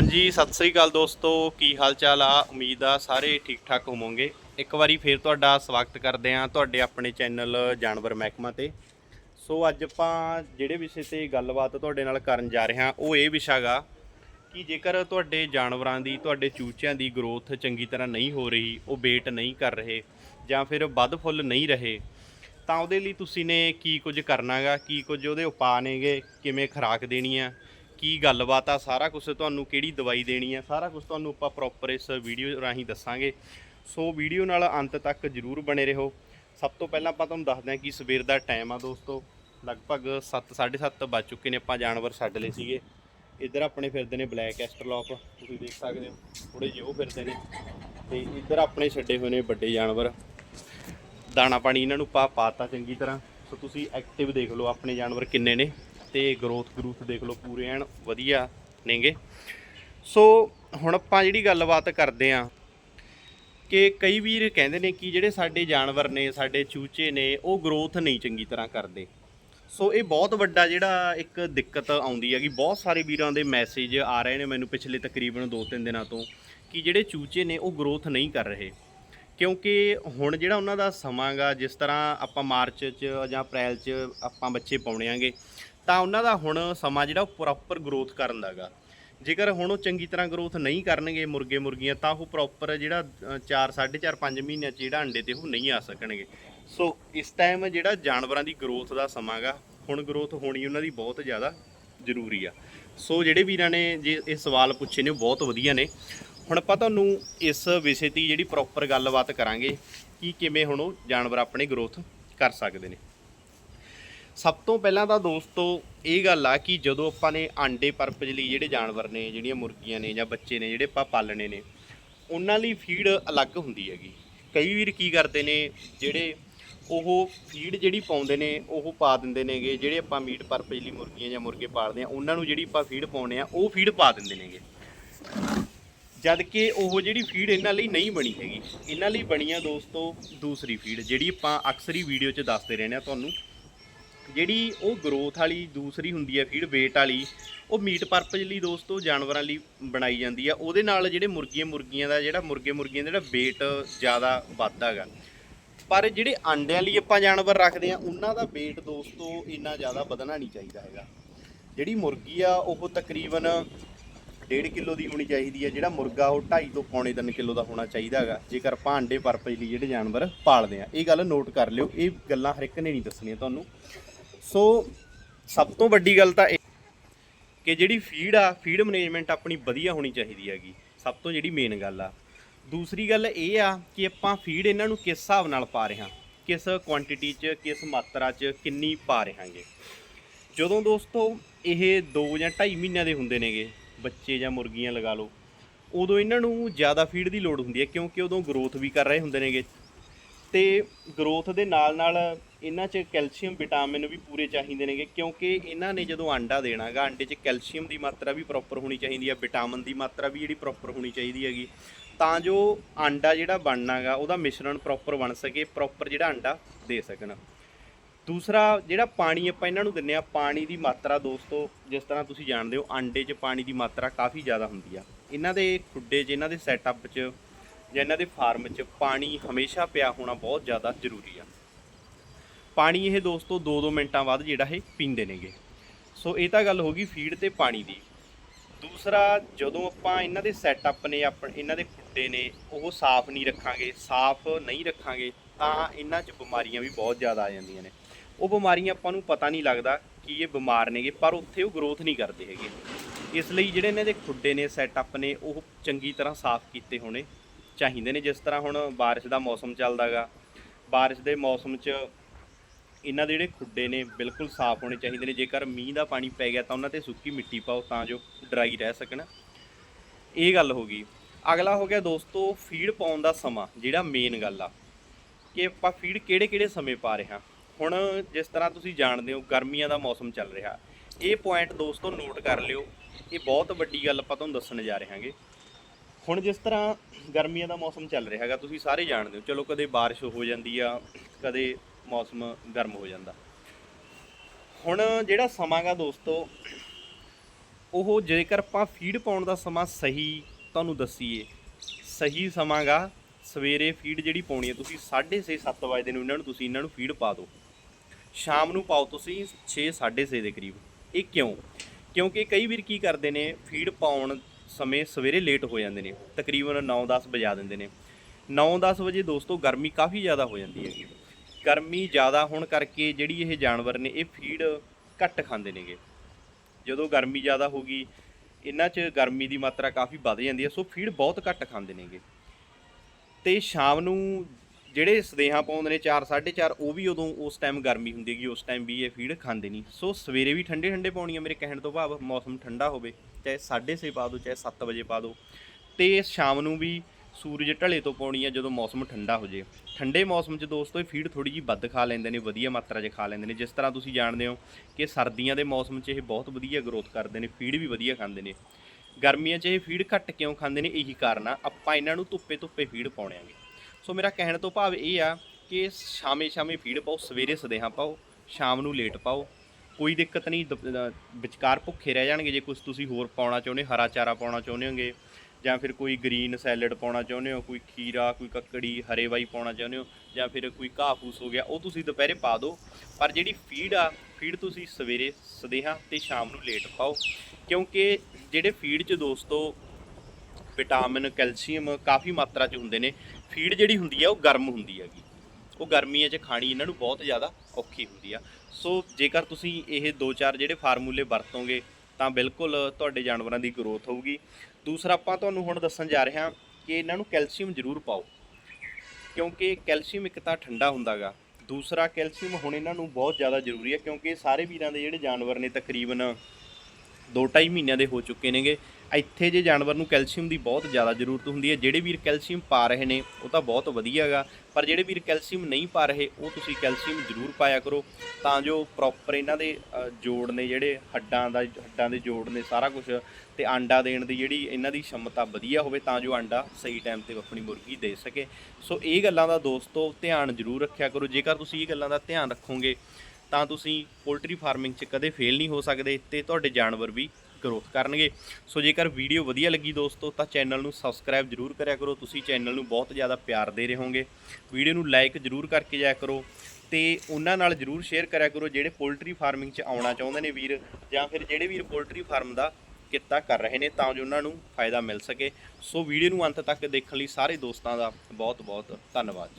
ਹਾਂਜੀ, ਸਤਿ ਸ੍ਰੀ ਅਕਾਲ ਦੋਸਤੋ। ਕੀ ਹਾਲ ਚਾਲ ਆ? ਉਮੀਦ ਆ ਸਾਰੇ ਠੀਕ ਠਾਕ ਹੋਵੋਗੇ। ਇੱਕ ਵਾਰੀ ਫੇਰ ਤੁਹਾਡਾ ਸਵਾਗਤ ਕਰਦੇ ਆ ਤੁਹਾਡੇ ਆਪਣੇ ਚੈਨਲ ਜਾਨਵਰ ਮਹਿਕਮਾ ਤੇ। ਸੋ ਅੱਜ ਆਪਾਂ ਜਿਹੜੇ ਵਿਸ਼ੇ ਤੇ ਗੱਲਬਾਤ ਤੁਹਾਡੇ ਨਾਲ ਕਰਨ ਜਾ ਰਹੇ ਹਾਂ, ਉਹ ਇਹ ਵਿਸ਼ਾ ਗਾ ਕਿ ਜੇਕਰ ਤੁਹਾਡੇ ਜਾਨਵਰਾਂ ਦੀ, ਤੁਹਾਡੇ ਚੂਚਿਆਂ ਦੀ ਗਰੋਥ ਚੰਗੀ ਤਰ੍ਹਾਂ ਨਹੀਂ ਹੋ ਰਹੀ, ਉਹ ਵੇਟ ਨਹੀਂ ਕਰ ਰਹੇ ਜਾਂ ਫਿਰ ਵੱਧ ਫੁੱਲ ਨਹੀਂ ਰਹੇ, ਤਾਂ ਉਹਦੇ ਲਈ ਤੁਸੀਂ ਨੇ ਕੀ ਕੁਝ ਕਰਨਾਗਾ ਕੀ ਕੁਝ ਉਹਦੇ ਉਪਾਅ ਨੇਗੇ, ਕਿਵੇਂ ਖੁਰਾਕ ਦੇਣੀ ਆ ਕੀ ਗੱਲਬਾਤ ਆ? ਸਾਰਾ ਕੁਝ ਤੁਹਾਨੂੰ ਕਿਹੜੀ ਦਵਾਈ ਦੇਣੀ ਆ? ਸਾਰਾ ਕੁਝ ਤੁਹਾਨੂੰ ਆਪਾਂ ਪ੍ਰੋਪਰ ਇਸ ਵੀਡੀਓ ਰਾਹੀਂ ਦੱਸਾਂਗੇ। ਸੋ ਵੀਡੀਓ ਨਾਲ ਅੰਤ ਤੱਕ ਜਰੂਰ ਬਣੇ ਰਹੋ। ਸਭ ਤੋਂ ਪਹਿਲਾਂ ਆਪਾਂ ਤੁਹਾਨੂੰ ਦੱਸਦੇ ਹਾਂ ਕਿ ਸਵੇਰ ਦਾ ਟਾਈਮ ਆ ਦੋਸਤੋ। ਲਗਭਗ 7 7:30 ਵੱਜ ਚੁੱਕੇ ਨੇ, ਆਪਾਂ ਜਾਨਵਰ ਛੱਡ ਲਏ ਸੀਗੇ। ਇੱਧਰ ਆਪਣੇ ਫਿਰਦੇ ਨੇ ਬਲੈਕ ਐਸਟਰਲੋਪ ਤੁਸੀਂ ਦੇਖ ਸਕਦੇ ਹੋ। ਥੋੜੇ ਜਿਹੇ ਉਹ ਫਿਰਦੇ ਨੇ। ਤੇ ਇੱਧਰ ਆਪਣੇ ਛੱਡੇ ਹੋਏ ਨੇ ਵੱਡੇ ਜਾਨਵਰ। ਦਾਣਾ ਪਾਣੀ ਇਹਨਾਂ ਨੂੰ ਪਾ, ਪਾਤਾ ਚੰਗੀ ਤਰ੍ਹਾਂ। ਸੋ ਤੁਸੀਂ ਐਕਟਿਵ ਦੇਖ ਲਓ ਆਪਣੇ ਜਾਨਵਰ ਕਿੰਨੇ ਨੇ। ਤੇ ਗਰੋਥ ਗਰੂਥ ਦੇਖ ਲਓ ਪੂਰੇ ਐਨ ਵਧੀਆ ਨੇਗੇ। ਸੋ ਹੁਣ ਆਪਾਂ ਜਿਹੜੀ ਗੱਲਬਾਤ ਕਰਦੇ ਆਂ ਕਿ ਕਈ ਵੀਰ ਕਹਿੰਦੇ ਨੇ ਕਿ ਜਿਹੜੇ ਸਾਡੇ ਜਾਨਵਰ ਨੇ, ਸਾਡੇ ਚੂਚੇ ਨੇ, ਉਹ ਗਰੋਥ ਨਹੀਂ ਚੰਗੀ ਤਰ੍ਹਾਂ ਕਰਦੇ। ਸੋ ਇਹ ਬਹੁਤ ਵੱਡਾ ਜਿਹੜਾ ਇੱਕ ਦਿੱਕਤ ਆਉਂਦੀ ਹੈਗੀ। ਬਹੁਤ ਸਾਰੇ ਵੀਰਾਂ ਦੇ ਮੈਸੇਜ ਆ ਰਹੇ ਨੇ ਮੈਨੂੰ ਪਿਛਲੇ ਤਕਰੀਬਨ 2-3 ਦਿਨਾਂ ਤੋਂ ਕਿ ਜਿਹੜੇ ਚੂਚੇ ਨੇ, ਉਹ ਗਰੋਥ ਨਹੀਂ ਕਰ ਰਹੇ। ਕਿਉਂਕਿ ਹੁਣ ਜਿਹੜਾ ਉਹਨਾਂ ਦਾ ਸਮਾਂਗਾ ਜਿਸ ਤਰ੍ਹਾਂ ਆਪਾਂ ਮਾਰਚ 'ਚ ਜਾਂ ਅਪ੍ਰੈਲ 'ਚ ਆਪਾਂ ਬੱਚੇ ਪਾਉਣੇ ਆਂਗੇ ਤਾਂ ਉਹਨਾਂ ਦਾ ਹੁਣ ਸਮਾਂ ਜਿਹੜਾ ਉਹ ਪ੍ਰੋਪਰ ਗਰੋਥ ਕਰਨ ਦਾਗਾ ਜੇਕਰ ਹੁਣ ਉਹ ਚੰਗੀ ਤਰ੍ਹਾਂ ਗਰੋਥ ਨਹੀਂ ਕਰਨਗੇ ਮੁਰਗੇ ਮੁਰਗੀਆਂ, ਤਾਂ ਉਹ ਪ੍ਰੋਪਰ ਜਿਹੜਾ 4 4.5 5 ਮਹੀਨਿਆਂ 'ਚ ਜਿਹੜਾ ਅੰਡੇ ਤੇ ਉਹ ਨਹੀਂ ਆ ਸਕਣਗੇ। ਸੋ ਇਸ ਟਾਈਮ ਜਿਹੜਾ ਜਾਨਵਰਾਂ ਦੀ ਗਰੋਥ ਦਾ ਸਮਾਂਗਾ ਹੁਣ ਗਰੋਥ ਹੋਣੀ ਉਹਨਾਂ ਦੀ ਬਹੁਤ ਜ਼ਿਆਦਾ ਜ਼ਰੂਰੀ ਆ। ਸੋ ਜਿਹੜੇ ਵੀਰਾਂ ਨੇ ਜੇ ਇਹ ਸਵਾਲ ਪੁੱਛੇ ਨੇ, ਉਹ ਬਹੁਤ ਵਧੀਆ ਨੇ। ਹੁਣ ਆਪਾਂ ਤੁਹਾਨੂੰ ਇਸ ਵਿਸ਼ੇ ਤੇ ਜਿਹੜੀ ਪ੍ਰੋਪਰ ਗੱਲਬਾਤ ਕਰਾਂਗੇ, ਕਿ ਕਿਵੇਂ ਹੁਣ ਉਹ ਜਾਨਵਰ ਆਪਣੇ ਗਰੋਥ ਕਰ ਸਕਦੇ ਨੇ। ਸਭ ਤੋਂ ਪਹਿਲਾਂ ਤਾਂ ਦੋਸਤੋ, ਇਹ ਗੱਲ ਆ ਕਿ ਜਦੋਂ ਆਪਾਂ ਨੇ ਆਂਡੇ ਪਰਪਸ ਲਈ ਜਿਹੜੇ ਜਾਨਵਰ ਨੇ, ਜਿਹੜੀਆਂ ਮੁਰਗੀਆਂ ਨੇ ਜਾਂ ਬੱਚੇ ਨੇ, ਜਿਹੜੇ ਆਪਾਂ ਪਾਲਣੇ ਨੇ, ਉਹਨਾਂ ਲਈ ਫੀਡ ਅਲੱਗ ਹੁੰਦੀ ਹੈਗੀ। ਕਈ ਵੀਰ ਕੀ ਕਰਦੇ ਨੇ, ਜਿਹੜੇ ਉਹ ਫੀਡ ਜਿਹੜੀ ਪਾਉਂਦੇ ਨੇ, ਉਹ ਪਾ ਦਿੰਦੇ ਨੇਗੇ, ਜਿਹੜੇ ਆਪਾਂ ਮੀਟ ਪਰਪਸ ਲਈ ਮੁਰਗੀਆਂ ਜਾਂ ਮੁਰਗੇ ਪਾਲਦੇ ਆ, ਉਹਨਾਂ ਨੂੰ ਜਿਹੜੀ ਆਪਾਂ ਫੀਡ ਪਾਉਨੇ ਆ, ਉਹ ਫੀਡ ਪਾ ਦਿੰਦੇ ਨੇਗੇ। ਜਦ ਕਿ ਉਹ ਜਿਹੜੀ ਫੀਡ ਇਹਨਾਂ ਲਈ ਨਹੀਂ ਬਣੀ ਹੈਗੀ, ਇਹਨਾਂ ਲਈ ਬਣੀ ਆ ਦੋਸਤੋ, ਦੂਸਰੀ ਫੀਡ, ਜਿਹੜੀ ਆਪਾਂ ਅਕਸਰ ਹੀ ਵੀਡੀਓ 'ਚ ਦੱਸਦੇ ਰਹਿੰਦੇ ਆ ਤੁਹਾਨੂੰ। ਜਿਹੜੀ ਉਹ ਗਰੋਥ ਵਾਲੀ ਦੂਸਰੀ ਹੁੰਦੀ ਹੈ ਫੀਡ ਵੇਟ ਵਾਲੀ, ਉਹ ਮੀਟ ਪਰਪਸ ਲਈ ਦੋਸਤੋ ਜਾਨਵਰਾਂ ਲਈ ਬਣਾਈ ਜਾਂਦੀ ਆ। ਉਹਦੇ ਨਾਲ ਜਿਹੜੇ ਮੁਰਗੀਆਂ ਮੁਰਗੀਆਂ ਦਾ ਜਿਹੜਾ, ਮੁਰਗੇ, ਮੁਰਗੀਆਂ ਦਾ ਜਿਹੜਾ ਵੇਟ ਜ਼ਿਆਦਾ ਵੱਧਦਾ ਹੈਗਾ। ਪਰ ਜਿਹੜੇ ਆਂਡਿਆਂ ਲਈ ਆਪਾਂ ਜਾਨਵਰ ਰੱਖਦੇ ਆ, ਉਹਨਾਂ ਦਾ ਵੇਟ ਦੋਸਤੋ ਇੰਨਾ ਜ਼ਿਆਦਾ ਵਧਣਾ ਨਹੀਂ ਚਾਹੀਦਾ ਹੈਗਾ। ਜਿਹੜੀ ਮੁਰਗੀ ਆ, ਉਹ ਤਕਰੀਬਨ 1.5 ਕਿਲੋ ਦੀ ਹੋਣੀ ਚਾਹੀਦੀ ਹੈ ਜਿਹੜਾ ਮੁਰਗਾ, ਉਹ 2.5 ਤੋਂ ਪੌਣੇ 3 ਕਿਲੋ ਦਾ ਹੋਣਾ ਚਾਹੀਦਾ ਹੈਗਾ। ਜੇਕਰ ਆਪਾਂ ਅੰਡੇ ਪਰਪਸ ਲਈ ਜਿਹੜੇ ਜਾਨਵਰ ਪਾਲਦੇ ਆ। ਇਹ ਗੱਲ ਨੋਟ ਕਰ ਲਿਓ। ਇਹ ਗੱਲਾਂ ਹਰ ਇੱਕ ਨੇ ਨਹੀਂ ਦੱਸਣੀਆਂ ਤੁਹਾਨੂੰ। ਸੋ ਸਭ ਤੋਂ ਵੱਡੀ ਗੱਲ ਤਾਂ ਇਹ ਕਿ ਜਿਹੜੀ ਫੀਡ ਆ ਫੀਡ ਮੈਨੇਜਮੈਂਟ ਆਪਣੀ ਵਧੀਆ ਹੋਣੀ ਚਾਹੀਦੀ ਹੈਗੀ, ਸਭ ਤੋਂ ਜਿਹੜੀ ਮੇਨ ਗੱਲ ਆ। ਦੂਸਰੀ ਗੱਲ ਇਹ ਆ ਕਿ ਆਪਾਂ ਫੀਡ ਇਹਨਾਂ ਨੂੰ ਕਿਸ ਹਿਸਾਬ ਨਾਲ ਪਾ ਰਹੇ ਹਾਂ, ਕਿਸ ਕੁਆਂਟੀਟੀ 'ਚ, ਕਿਸ ਮਾਤਰਾ 'ਚ ਕਿੰਨੀ ਪਾ ਰਹੇ ਹਾਂਗੇ ਜਦੋਂ ਦੋਸਤੋ ਇਹ 2 ਜਾਂ 2.5 ਮਹੀਨਿਆਂ ਦੇ ਹੁੰਦੇ ਨੇਗੇ, ਬੱਚੇ ਜਾਂ ਮੁਰਗੀਆਂ ਲਗਾ ਲਓ, ਉਦੋਂ ਇਹਨਾਂ ਨੂੰ ਜ਼ਿਆਦਾ ਫੀਡ ਦੀ ਲੋੜ ਹੁੰਦੀ ਹੈ ਕਿਉਂਕਿ ਉਦੋਂ ਗਰੋਥ ਵੀ ਕਰ ਰਹੇ ਹੁੰਦੇ ਨੇਗੇ। ਤੇ ਗਰੋਥ ਦੇ ਨਾਲ ਨਾਲ ਇਹਨਾਂ 'ਚ ਕੈਲਸ਼ੀਅਮ ਵਿਟਾਮਿਨ ਵੀ ਪੂਰੇ ਚਾਹੀਦੇ ਨੇਗੇ, ਕਿਉਂਕਿ ਇਹਨਾਂ ਨੇ ਜਦੋਂ ਆਂਡਾ ਦੇਣਾਗਾ, ਆਂਡੇ 'ਚ ਕੈਲਸ਼ੀਅਮ ਦੀ ਮਾਤਰਾ ਵੀ ਪ੍ਰੋਪਰ ਹੋਣੀ ਚਾਹੀਦੀ ਹੈ ਵਿਟਾਮਿਨ ਦੀ ਮਾਤਰਾ ਵੀ ਜਿਹੜੀ ਪ੍ਰੋਪਰ ਹੋਣੀ ਚਾਹੀਦੀ ਹੈਗੀ। ਤਾਂ ਜੋ ਆਂਡਾ ਜਿਹੜਾ ਬਣਨਾਗਾ, ਉਹਦਾ ਮਿਸ਼ਰਣ ਪ੍ਰੋਪਰ ਬਣ ਸਕੇ ਪ੍ਰੋਪਰ ਜਿਹੜਾ ਆਂਡਾ ਦੇ ਸਕਣ। ਦੂਸਰਾ ਜਿਹੜਾ ਪਾਣੀ ਆਪਾਂ ਇਹਨਾਂ ਨੂੰ ਦਿੰਨੇ ਆ, ਪਾਣੀ ਦੀ ਮਾਤਰਾ ਦੋਸਤੋ, ਜਿਸ ਤਰ੍ਹਾਂ ਤੁਸੀਂ ਜਾਣਦੇ ਹੋ, ਆਂਡੇ 'ਚ ਪਾਣੀ ਦੀ ਮਾਤਰਾ ਕਾਫੀ ਜ਼ਿਆਦਾ ਹੁੰਦੀ ਆ। ਇਹਨਾਂ ਦੇ ਖੁੱਡੇ 'ਚ, ਇਹਨਾਂ ਦੇ ਸੈਟਅਪ 'ਚ ਜਾਂ ਇਹਨਾਂ ਦੇ ਫਾਰਮ 'ਚ ਪਾਣੀ ਹਮੇਸ਼ਾ ਪਿਆ ਹੋਣਾ ਬਹੁਤ ਜ਼ਿਆਦਾ ਜ਼ਰੂਰੀ ਆ। ਪਾਣੀ ਇਹ ਦੋਸਤੋ 2-2 ਮਿੰਟਾਂ ਬਾਅਦ ਜਿਹੜਾ ਇਹ ਪੀਂਦੇ ਨੇਗੇ। ਸੋ ਇਹ ਤਾਂ ਗੱਲ ਹੋ ਗਈ ਫੀਡ ਤੇ ਪਾਣੀ ਦੀ। ਦੂਸਰਾ, ਜਦੋਂ ਆਪਾਂ ਇਹਨਾਂ ਦੇ ਸੈਟਅਪ ਨੇ ਆਪਣ, ਇਹਨਾਂ ਦੇ ਖੁੱਡੇ ਨੇ, ਉਹ ਸਾਫ਼ ਨਹੀਂ ਰੱਖਾਂਗੇ, ਸਾਫ਼ ਨਹੀਂ ਰੱਖਾਂਗੇ, ਤਾਂ ਇਹਨਾਂ 'ਚ ਬਿਮਾਰੀਆਂ ਵੀ ਬਹੁਤ ਜ਼ਿਆਦਾ ਆ ਜਾਂਦੀਆਂ ਨੇ। ਉਹ ਬਿਮਾਰੀਆਂ ਆਪਾਂ ਨੂੰ ਪਤਾ ਨਹੀਂ ਲੱਗਦਾ ਕਿ ਇਹ ਬਿਮਾਰ ਨੇਗੇ, ਪਰ ਉੱਥੇ ਉਹ ਗਰੋਥ ਨਹੀਂ ਕਰਦੇ ਹੈਗੇ। ਇਸ ਲਈ ਜਿਹੜੇ ਇਹਨਾਂ ਦੇ ਖੁੱਡੇ ਨੇ ਸੈਟਅਪ ਨੇ, ਉਹ ਚੰਗੀ ਤਰ੍ਹਾਂ ਸਾਫ਼ ਕੀਤੇ ਹੋਣੇ ਚਾਹੀਦੇ ਨੇ। ਜਿਸ ਤਰ੍ਹਾਂ ਹੁਣ ਬਾਰਿਸ਼ ਦਾ ਮੌਸਮ ਚੱਲਦਾਗਾ ਬਾਰਿਸ਼ ਦੇ ਮੌਸਮ 'ਚ ਇਹਨਾਂ ਦੇ ਜਿਹੜੇ ਖੁੱਡੇ ਨੇ ਬਿਲਕੁਲ ਸਾਫ਼ ਹੋਣੇ ਚਾਹੀਦੇ ਨੇ। ਜੇਕਰ ਮੀਂਹ ਦਾ ਪਾਣੀ ਪੈ ਗਿਆ ਤਾਂ ਉਹਨਾਂ ਤੇ ਸੁੱਕੀ ਮਿੱਟੀ ਪਾਓ ਤਾਂ ਜੋ ਡਰਾਈ ਰਹਿ ਸਕਣ। ਇਹ ਗੱਲ ਹੋ ਗਈ। ਅਗਲਾ ਹੋ ਗਿਆ ਦੋਸਤੋ ਫੀਡ ਪਾਉਣ ਦਾ ਸਮਾਂ, ਜਿਹੜਾ ਮੇਨ ਗੱਲ ਆ। ਕਿ ਆਪਾਂ ਫੀਡ ਕਿਹੜੇ ਕਿਹੜੇ ਸਮੇਂ ਪਾ ਰਹੇ ਹਾਂ। ਹੁਣ ਜਿਸ ਤਰ੍ਹਾਂ ਤੁਸੀਂ ਜਾਣਦੇ ਹੋ ਗਰਮੀਆਂ ਦਾ ਮੌਸਮ ਚੱਲ ਰਿਹਾ। ਇਹ ਪੁਆਇੰਟ ਦੋਸਤੋ ਨੋਟ ਕਰ ਲਿਓ। ਇਹ ਬਹੁਤ ਵੱਡੀ ਗੱਲ ਆਪਾਂ ਤੁਹਾਨੂੰ ਦੱਸਣ ਜਾ ਰਹੇ ਹਾਂਗੇ। ਹੁਣ ਜਿਸ ਤਰ੍ਹਾਂ ਗਰਮੀਆਂ ਦਾ ਮੌਸਮ ਚੱਲ ਰਿਹਾ ਹੈਗਾ, ਤੁਸੀਂ ਸਾਰੇ ਜਾਣਦੇ ਹੋ। ਚਲੋ ਕਦੇ ਬਾਰਿਸ਼ ਹੋ ਜਾਂਦੀ ਆ, ਕਦੇ ਮੌਸਮ ਗਰਮ ਹੋ ਜਾਂਦਾ। ਹੁਣ ਜਿਹੜਾ ਸਮਾਂ ਗਾ ਦੋਸਤੋ, ਉਹ ਜੇਕਰ ਆਪਾਂ ਫੀਡ ਪਾਉਣ ਦਾ ਸਮਾਂ ਸਹੀ ਤੁਹਾਨੂੰ ਦੱਸੀਏ, ਸਹੀ ਸਮਾਂਗਾ ਸਵੇਰੇ ਫੀਡ ਜਿਹੜੀ ਪਾਉਣੀ ਹੈ ਤੁਸੀਂ 6:30 7 ਵਜੇ ਨੂੰ ਇਹਨਾਂ ਨੂੰ ਤੁਸੀਂ ਇਹਨਾਂ ਨੂੰ ਫੀਡ ਪਾ ਦਿਓ। ਸ਼ਾਮ ਨੂੰ ਪਾਓ ਤੁਸੀਂ 6 6:30 ਦੇ ਕਰੀਬ। ਇਹ ਕਿਉਂ? ਕਿਉਂਕਿ ਕਈ ਵੀਰ ਕੀ ਕਰਦੇ ਨੇ ਫੀਡ ਪਾਉਣ ਸਮੇਂ ਸਵੇਰੇ ਲੇਟ ਹੋ ਜਾਂਦੇ ਨੇ, ਤਕਰੀਬਨ 9-10 ਵਜਾ ਦਿੰਦੇ ਨੇ। 9-10 ਵਜੇ ਦੋਸਤੋ ਗਰਮੀ ਕਾਫੀ ਜ਼ਿਆਦਾ ਹੋ ਜਾਂਦੀ ਹੈ ਗਰਮੀ ਜ਼ਿਆਦਾ ਹੋਣ ਕਰਕੇ ਜਿਹੜੀ ਇਹ ਜਾਨਵਰ ਨੇ, ਇਹ ਫੀਡ ਘੱਟ ਖਾਂਦੇ ਨੇਗੇ। ਜਦੋਂ ਗਰਮੀ ਜ਼ਿਆਦਾ ਹੋ ਗਈ, ਇਹਨਾਂ 'ਚ ਗਰਮੀ ਦੀ ਮਾਤਰਾ ਕਾਫੀ ਵੱਧ ਜਾਂਦੀ ਹੈ, ਸੋ ਫੀਡ ਬਹੁਤ ਘੱਟ ਖਾਂਦੇ ਨੇਗੇ। ਤੇ ਸ਼ਾਮ ਨੂੰ ਜਿਹੜੇ ਸਦੇਹਾ ਪਾਉਂਦੇ ਨੇ 4 4:30 ਉਹ ਵੀ ਉਦੋਂ ਉਸ ਟਾਈਮ ਗਰਮੀ ਹੁੰਦੀ ਹੈਗੀ, ਉਸ ਟਾਈਮ ਵੀ ਇਹ ਫੀਡ ਖਾਂਦੇ ਨਹੀਂ। ਸੋ ਸਵੇਰੇ ਵੀ ਠੰਡੇ ਠੰਡੇ ਪਾਉਣੀ ਆ ਮੇਰੇ ਕਹਿਣ ਤੋਂ ਭਾਵ, ਮੌਸਮ ਠੰਡਾ ਹੋਵੇ, ਚਾਹੇ 6:30 ਪਾ ਦਿਓ, ਚਾਹੇ 7 ਵਜੇ ਪਾ ਦਿਓ। ਤੇ ਸ਼ਾਮ ਨੂੰ ਵੀ ਸੂਰਜ ਢਲੇ ਤੋਂ ਪਾਉਣੀ ਆ, ਜਦੋਂ ਮੌਸਮ ਠੰਡਾ ਹੋ ਜੇ। ਠੰਡੇ ਮੌਸਮ 'ਚ ਦੋਸਤੋ, ਇਹ ਫੀਡ ਥੋੜੀ ਜੀ ਵੱਧ ਖਾ ਲੈਂਦੇ ਨੇ, ਵਧੀਆ ਮਾਤਰਾ 'ਚ ਖਾ ਲੈਂਦੇ ਨੇ। ਜਿਸ ਤਰ੍ਹਾਂ ਤੁਸੀਂ ਜਾਣਦੇ ਹੋ ਕਿ ਸਰਦੀਆਂ ਦੇ ਮੌਸਮ 'ਚ ਇਹ ਬਹੁਤ ਵਧੀਆ ਗਰੋਥ ਕਰਦੇ ਨੇ, ਫੀਡ ਵੀ ਵਧੀਆ ਖਾਂਦੇ ਨੇ। ਗਰਮੀਆਂ 'ਚ ਇਹ ਫੀਡ ਘੱਟ ਕਿਉਂ ਖਾਂਦੇ ਨੇ? ਇਹੀ ਕਾਰਨ ਆ, ਆਪਾਂ ਇਹਨਾਂ ਨੂੰ ਧੁੱਪੇ ਧੁੱਪੇ ਫੀਡ ਪਾਉਣੇ ਆਂਗੇ ਸੋ ਮੇਰਾ ਕਹਿਣ ਤੋਂ ਭਾਵ ਇਹ ਆ ਕਿ ਸ਼ਾਮੇ ਸ਼ਾਮੇ ਫੀਡ ਪਾਓ, ਸਵੇਰੇ ਸਦੇਹਾ ਪਾਓ, ਸ਼ਾਮ ਨੂੰ ਲੇਟ ਪਾਓ। ਕੋਈ ਦਿੱਕਤ ਨਹੀਂ ਦੁਪ- ਵਿਚਕਾਰ ਭੁੱਖੇ ਰਹਿ ਜਾਣਗੇ ਜੇ ਕੁਝ ਤੁਸੀਂ ਹੋਰ ਪਾਉਣਾ ਚਾਹੁੰਦੇ, ਹਰਾ ਚਾਰਾ ਪਾਉਣਾ ਚਾਹੁੰਦੇ ਹੋਗੇ। ਜਾਂ ਫਿਰ ਕੋਈ ਗ੍ਰੀਨ ਸੈਲਡ ਪਾਉਣਾ ਚਾਹੁੰਦੇ ਹੋ, ਕੋਈ ਖੀਰਾ, ਕੋਈ ਕੱਕੜੀ, ਹਰੇ ਵਾਈ ਪਾਉਣਾ ਚਾਹੁੰਦੇ ਹੋ, ਜਾਂ ਫਿਰ ਕੋਈ ਘਾਹ ਫੂਸ ਹੋ ਗਿਆ, ਉਹ ਤੁਸੀਂ ਦੁਪਹਿਰੇ ਪਾ ਦਿਓ। ਪਰ ਜਿਹੜੀ ਫੀਡ ਆ ਫੀਡ ਤੁਸੀਂ ਸਵੇਰੇ, ਸਦੇਹਾ ਤੇ ਸ਼ਾਮ ਨੂੰ ਲੇਟ ਪਾਓ ਕਿਉਂਕਿ ਜਿਹੜੇ ਫੀਡ 'ਚ ਦੋਸਤੋ ਵਿਟਾਮਿਨ ਕੈਲਸ਼ੀਅਮ ਕਾਫੀ ਮਾਤਰਾ 'ਚ ਹੁੰਦੇ ਨੇ ਫੀਡ ਜਿਹੜੀ ਹੁੰਦੀ ਆ, ਉਹ ਗਰਮ ਹੁੰਦੀ ਹੈਗੀ। ਉਹ ਗਰਮੀਆਂ 'ਚ ਖਾਣੀ ਇਹਨਾਂ ਨੂੰ ਬਹੁਤ ਜ਼ਿਆਦਾ ਔਖੀ ਹੁੰਦੀ ਆ। ਸੋ ਜੇਕਰ ਤੁਸੀਂ ਇਹ ਦੋ ਚਾਰ ਜਿਹੜੇ ਫਾਰਮੂਲੇ ਵਰਤੋਗੇ ਤਾਂ ਬਿਲਕੁਲ ਤੁਹਾਡੇ ਜਾਨਵਰਾਂ ਦੀ ਗਰੋਥ ਹੋਊਗੀ। ਦੂਸਰਾ, ਆਪਾਂ ਤੁਹਾਨੂੰ ਹੁਣ ਦੱਸਣ ਜਾ ਰਹੇ ਹਾਂ ਕਿ ਇਹਨਾਂ ਨੂੰ ਕੈਲਸ਼ੀਅਮ ਜ਼ਰੂਰ ਪਾਓ, ਕਿਉਂਕਿ ਕੈਲਸ਼ੀਅਮ ਇੱਕ ਤਾਂ ਠੰਡਾ ਹੁੰਦਾਗਾ। ਦੂਸਰਾ, ਕੈਲਸ਼ੀਅਮ ਹੁਣ ਇਹਨਾਂ ਨੂੰ ਬਹੁਤ ਜ਼ਿਆਦਾ ਜ਼ਰੂਰੀ ਹੈ, ਕਿਉਂਕਿ ਸਾਰੇ ਵੀਰਾਂ ਦੇ ਜਿਹੜੇ ਜਾਨਵਰ ਨੇ ਤਕਰੀਬਨ ਦੋ ਢਾਈ ਮਹੀਨਿਆਂ ਦੇ ਹੋ ਚੁੱਕੇ ਨੇਗੇ। ਇੱਥੇ ਜੇ ਜਾਨਵਰ ਨੂੰ ਕੈਲਸ਼ੀਅਮ ਦੀ ਬਹੁਤ ਜ਼ਿਆਦਾ ਜ਼ਰੂਰਤ ਹੁੰਦੀ ਹੈ। ਜਿਹੜੇ ਵੀਰ ਕੈਲਸ਼ੀਅਮ ਪਾ ਰਹੇ ਨੇ, ਉਹ ਤਾਂ ਬਹੁਤ ਵਧੀਆ ਹੈਗਾ ਪਰ ਜਿਹੜੇ ਵੀਰ ਕੈਲਸ਼ੀਅਮ ਨਹੀਂ ਪਾ ਰਹੇ, ਉਹ ਤੁਸੀਂ ਕੈਲਸ਼ੀਅਮ ਜ਼ਰੂਰ ਪਾਇਆ ਕਰੋ। ਤਾਂ ਜੋ ਪ੍ਰੋਪਰ ਇਹਨਾਂ ਦੇ ਜੋੜ ਨੇ ਜਿਹੜੇ ਹੱਡਾਂ ਦਾ, ਹੱਡਾਂ ਦੇ ਜੋੜ ਨੇ ਸਾਰਾ ਕੁਝ ਤੇ ਆਂਡਾ ਦੇਣ ਦੀ ਜਿਹੜੀ ਇਹਨਾਂ ਦੀ ਸ਼ਮਤਾ ਵਧੀਆ ਹੋਵੇ, ਤਾਂ ਜੋ ਆਂਡਾ ਸਹੀ ਟਾਈਮ ਤੇ ਆਪਣੀ ਮੁਰਗੀ ਦੇ ਸਕੇ। ਸੋ ਇਹ ਗੱਲਾਂ ਦਾ ਦੋਸਤੋ ਧਿਆਨ ਜ਼ਰੂਰ ਰੱਖਿਆ ਕਰੋ। ਜੇਕਰ ਤੁਸੀਂ ਇਹ ਗੱਲਾਂ ਦਾ ਧਿਆਨ ਰੱਖੋਗੇ ਤਾਂ ਤੁਸੀਂ ਪੋਲਟਰੀ ਫਾਰਮਿੰਗ 'ਚ ਕਦੇ ਫੇਲ ਨਹੀਂ ਹੋ ਸਕਦੇ ਤੇ ਤੁਹਾਡੇ ਜਾਨਵਰ ਵੀ ਗਰੋਥ ਕਰਨਗੇ। ਸੋ ਜੇਕਰ ਵੀਡੀਓ ਵਧੀਆ ਲੱਗੀ ਦੋਸਤੋ, ਤਾਂ ਚੈਨਲ ਨੂੰ ਸਬਸਕ੍ਰਾਈਬ ਜ਼ਰੂਰ ਕਰਿਆ ਕਰੋ। ਤੁਸੀਂ ਚੈਨਲ ਨੂੰ ਬਹੁਤ ਜ਼ਿਆਦਾ ਪਿਆਰ ਦੇ ਰਹੇ ਹੋਗੇ ਵੀਡੀਓ ਨੂੰ ਲਾਈਕ ਜ਼ਰੂਰ ਕਰਕੇ ਜਾਇਆ ਕਰੋ ਤੇ ਉਹਨਾਂ ਨਾਲ ਜ਼ਰੂਰ ਸ਼ੇਅਰ ਕਰਿਆ ਕਰੋ ਜਿਹੜੇ ਪੋਲਟਰੀ ਫਾਰਮਿੰਗ 'ਚ ਆਉਣਾ ਚਾਹੁੰਦੇ ਨੇ ਵੀਰ ਜਾਂ ਫਿਰ ਜਿਹੜੇ ਵੀਰ ਪੋਲਟਰੀ ਫਾਰਮ ਦਾ ਕਿੱਤਾ ਕਰ ਰਹੇ ਨੇ ਤਾਂ ਜੋ ਉਹਨਾਂ ਨੂੰ ਫਾਇਦਾ ਮਿਲ ਸਕੇ। ਸੋ ਵੀਡੀਓ ਨੂੰ ਅੰਤ ਤੱਕ ਦੇਖਣ ਲਈ ਸਾਰੇ ਦੋਸਤਾਂ ਦਾ ਬਹੁਤ ਬਹੁਤ ਧੰਨਵਾਦ।